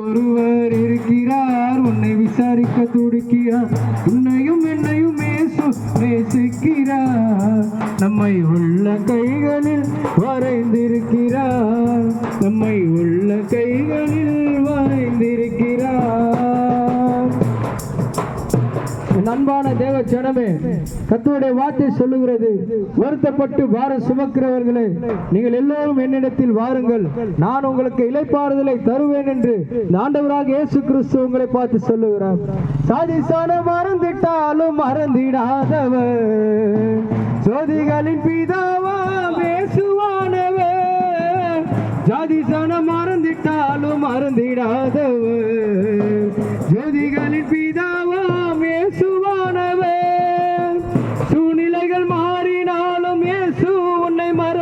ஒருவர் இருக்கிறார் உன்னை விசாரிக்க துடிக்கிறார். உன்னையும் என்னையும் மேசு நேசிக்கிறார். நம்மை உள்ள கைகளில் வரைந்திருக்கிறார். நம்மை உள்ள கைகளில் ஜனமே கத்தோடைய வார்த்தை சொல்லுகிறது. வருத்தப்பட்டு பாரம் சுமக்கிறவர்களே நீங்கள் எல்லோரும் என்னிடத்தில் வாருங்கள். நான் உங்களுக்கு இலைப்பாறுதலை தருவேன் என்று ஆண்டவராக இயேசு கிறிஸ்து உங்களை பார்த்து சொல்லுகிறார். சாதிசான மறந்திட்டாலும் மறந்திடாதவர் ஜோதிகளின் பிதாவா பேசுவானவர் ஜாதிசன மறந்திட்டாலும் மறந்திடாதவர்.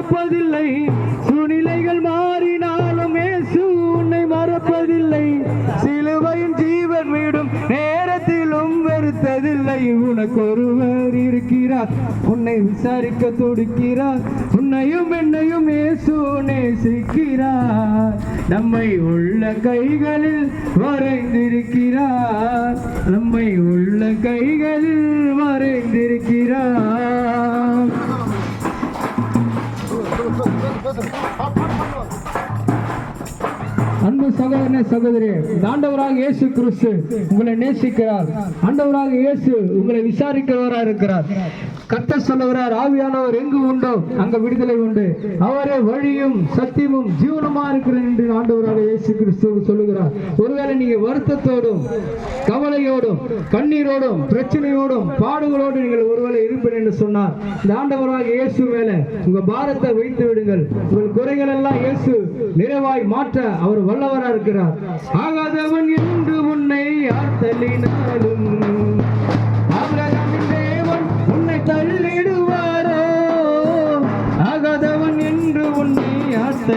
மறப்பதில்லை. சூழ்நிலைகள் மாறினாலும் இயேசு உன்னை மறப்பதில்லை. சிலுவையும் ஜீவன் விடும் நேரத்திலும் வெறுத்ததில்லை. உனக்கு ஒருவர் இருக்கிறார். உன்னை விசாரிக்க துடிக்கிறார். உன்னையும் என்னையும் ஏசு நேசிக்கிறார். நம்மை உள்ள கைகளில் வரைந்திருக்கிறார். நம்மை உள்ள கைகளில் வரைந்திருக்கிறார். அன்பு சகோதரனே சகோதரி ஆண்டவராக இயேசு கிறிஸ்து உங்களை நேசிக்கிறார். ஆண்டவராக இயேசு உங்களை விசாரிக்கிறவராக இருக்கிறார் கத்த சொல்லுகிறார் ஆவியானவர் எங்கு உண்டோ அங்க விடுதலை உண்டு. அவரே வழியும் சத்தியமும் ஜீவனமா இருக்கிறேன் என்று ஆண்டவராக இயேசு கிறிஸ்துவ சொல்லுகிறார். ஒருவேளை நீங்க வருத்தத்தோடும் கவலையோடும் கண்ணீரோடும் பிரச்சனையோடும் பாடுகளோடு நீங்கள் ஒருவேளை இருப்பேன் என்று சொன்னார். இந்த ஆண்டவராக இயேசு மேல உங்க பாரத்தை வைத்து விடுங்கள். உங்கள் குறைகள் எல்லாம் இயேசு நிறைவாய் மாற்ற அவர் வல்லவராக இருக்கிறார் ஆகாதவன் என்று உன்னை யார்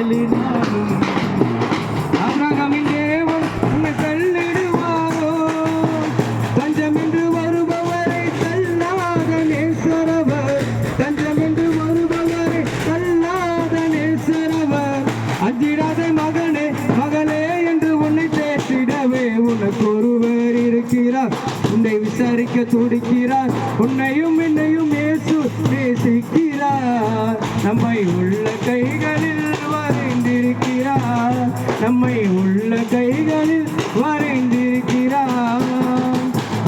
தள்ளினாலும் ஆபிரகாமின் தேவன் உன்னை தள்ளிடுவாரோ தஞ்சம் என்று வருபவரை தள்ளாத நேசரவர் தஞ்சம் என்று வருபவரை தள்ளாத நேசரவர் அஞ்சிடாத மகனே மகளே என்று உன்னை தேற்றிடவே உனக்கு ஒருவர் இருக்கிறார் உன்னை விசாரிக்க துடிக்கிறார் உன்னையும் என்னையும் இயேசு நேசிக்கிறார் நம்மை உள்ள கைகளில் வரைந்திருக்கிறார் நம்மை உள்ள கைகளில் வரைந்திருக்கிறார்.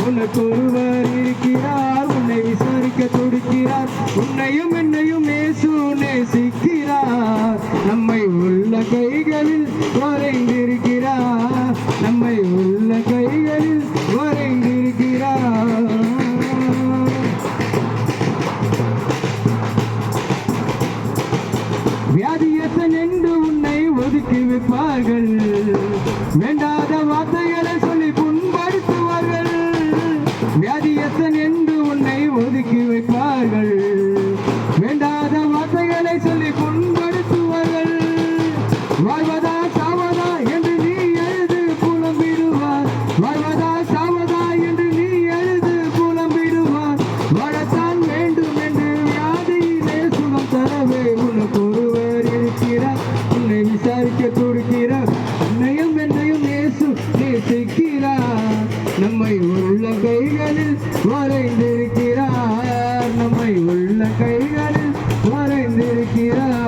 உனக்கு ஒருவர் இருக்கிறார் உன்னை விசாரிக்க துடிக்கிறார். உன்னையும் என்னையும் இயேசு நேசிக்கிறார். நம்மை உள்ள கைகளில் வரைந்திருக்கிறார். வைப்பார்கள் வேண்டாத வார்த்தைகளை நம்மை உள்ள கைகளில் வரைந்திருக்கிறார் நம்மை உள்ள கைகளில் வரைந்திருக்கிறார்